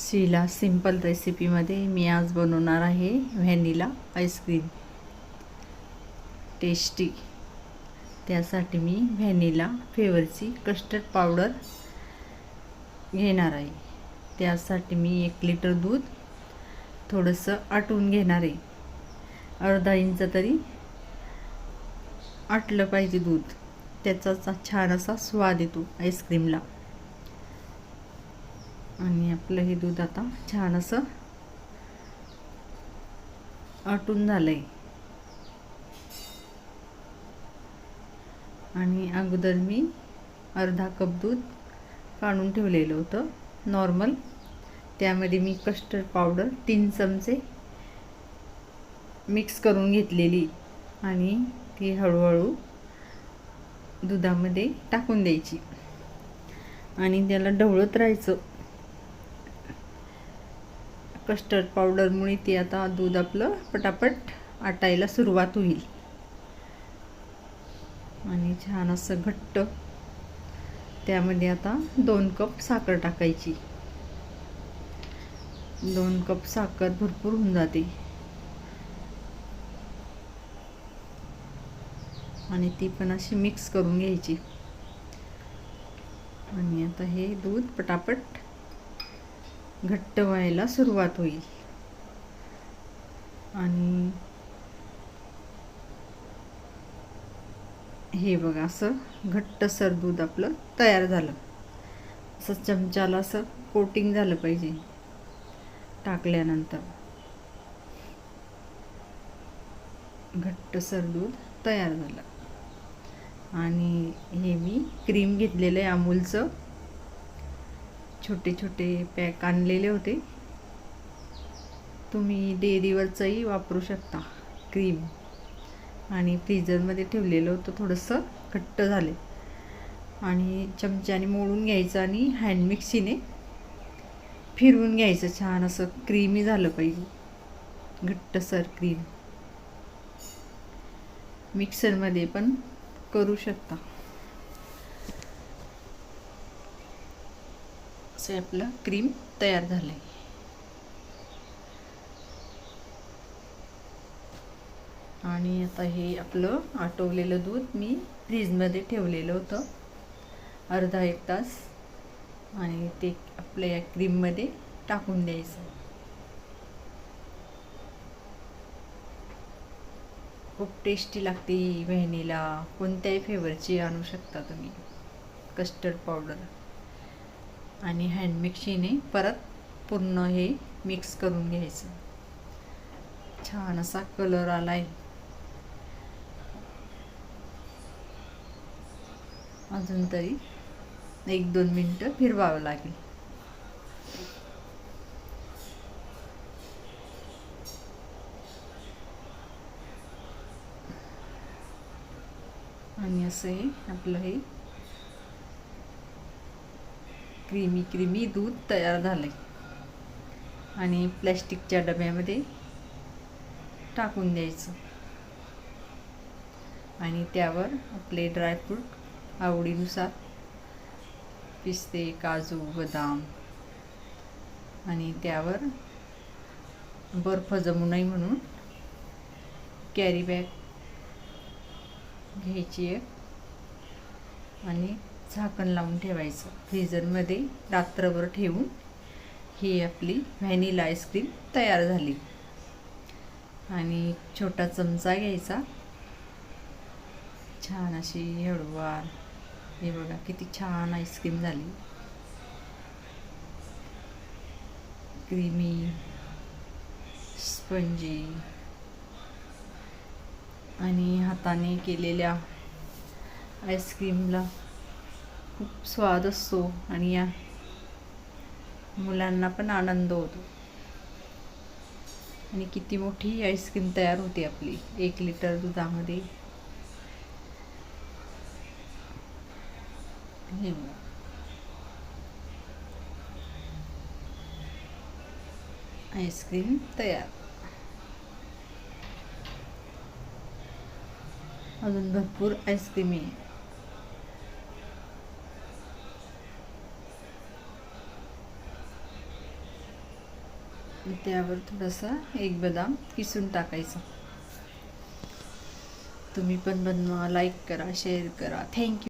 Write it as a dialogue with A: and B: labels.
A: शिला simple रेसिपीमध्ये मी आज बनवणार आहे व्हॅनिला आईस्क्रीम. टेस्टी. त्यासाठी मी व्हॅनिला फ्लेवरची कस्टर्ड पावडर घेणार आहे. त्यासाठी मी एक लिटर दूध थोडंसं आटवून घेणार आहे. अर्धा इंच तरी आटलं पाहिजे दूध. त्याचा छान असा स्वाद येतो आईस्क्रीमला. आणि आपलं हे दूध आता छान असं आटून झालं आहे आणि अगोदर मी अर्धा कप दूध काढून ठेवलेलं होतं नॉर्मल त्यामध्ये मी कस्टर्ड पावडर तीन चमचे मिक्स करून घेतलेली आणि ती हळूहळू दुधामध्ये टाकून द्यायची. आणि त्याला ढवळत राहायचं. कस्टर्ड पावडरमुळे ते आता दूध आपलं पटापट आटायला सुरुवात होईल. आणि छान असं घट्ट त्यामध्ये आता दोन कप साखर टाकायची. दोन कप साखर भरपूर होऊन जाते. आणि ती पण अशी मिक्स करून घ्यायची. आणि आता हे दूध पटापट घट्ट व्हायला सुरुवात होईल. आणि हे बघा असं घट्टसर दूध आपलं तयार झालं. असं चमच्याला असं कोटिंग झालं पाहिजे टाकल्यानंतर. घट्टसर दूध तयार झालं. आणि हे मी क्रीम घेतलेलं आहे अमूलचं. छोटे छोटे पॅक आणलेले होते. तुम्ही डेअरीवरचंही वापरू शकता क्रीम. आणि फ्रीजरमध्ये ठेवलेलं होतं थोडंसं घट्ट झाले आणि चमच्याने मोडून घ्यायचं आणि हँड मिक्सीने फिरवून घ्यायचं. छान असं क्रीमी झालं पाहिजे. घट्टसर क्रीम मिक्सरमध्ये पण करू शकता. असे आपलं क्रीम तयार झालं आहे आणि आता हे आपलं आटवलेलं दूध मी फ्रीजमध्ये ठेवलेलं होतं. अर्धा एक तास. आणि ते आपल्या या क्रीममध्ये टाकून द्यायचं. खूप टेस्टी लागते व्हॅनिला. कोणत्याही फ्लेवरची आणू शकता तुम्ही. कस्टर्ड पावडर आणि हँडमिक्सीने परत पूर्ण हे मिक्स करून घ्यायचं. छान असा कलर आला आहे अजून तरी एक दोन मिनटं फिरवावं लागेल. आणि असं हे आपलं हे क्रीमी क्रीमी दूध तयार झालंय. आणि प्लॅस्टिकच्या डब्यामध्ये टाकून द्यायचं. आणि त्यावर आपले ड्रायफ्रूट आवडीनुसार पिस्ते काजू बदाम आणि त्यावर बर्फ जमू नये म्हणून कॅरी बॅग घ्यायची आहे. आणि झाकण लावून ठेवायचं. फ्रीजरमध्ये रात्रभर ठेवून ही आपली व्हॅनिला आईस्क्रीम तयार झाली. आणि छोटा चमचा घ्यायचा. छान अशी हळूवार. हे बघा किती छान आईस्क्रीम झाली. Creamy spongy. आणि हाताने केलेल्या आईस्क्रीमला खूप स्वाद असतो आणि या मुलांना पण आनंद होतो. आणि किती मोठी आईस्क्रीम तयार होते आपली. एक लिटर दुधामध्ये. आईस्क्रीम तयार. अजून भरपूर आईस्क्रीम आहे. त्यावर थोडासा एक बदाम किसून टाकायचं. तुम्ही पण बनवा लाईक करा शेअर करा. थँक्यू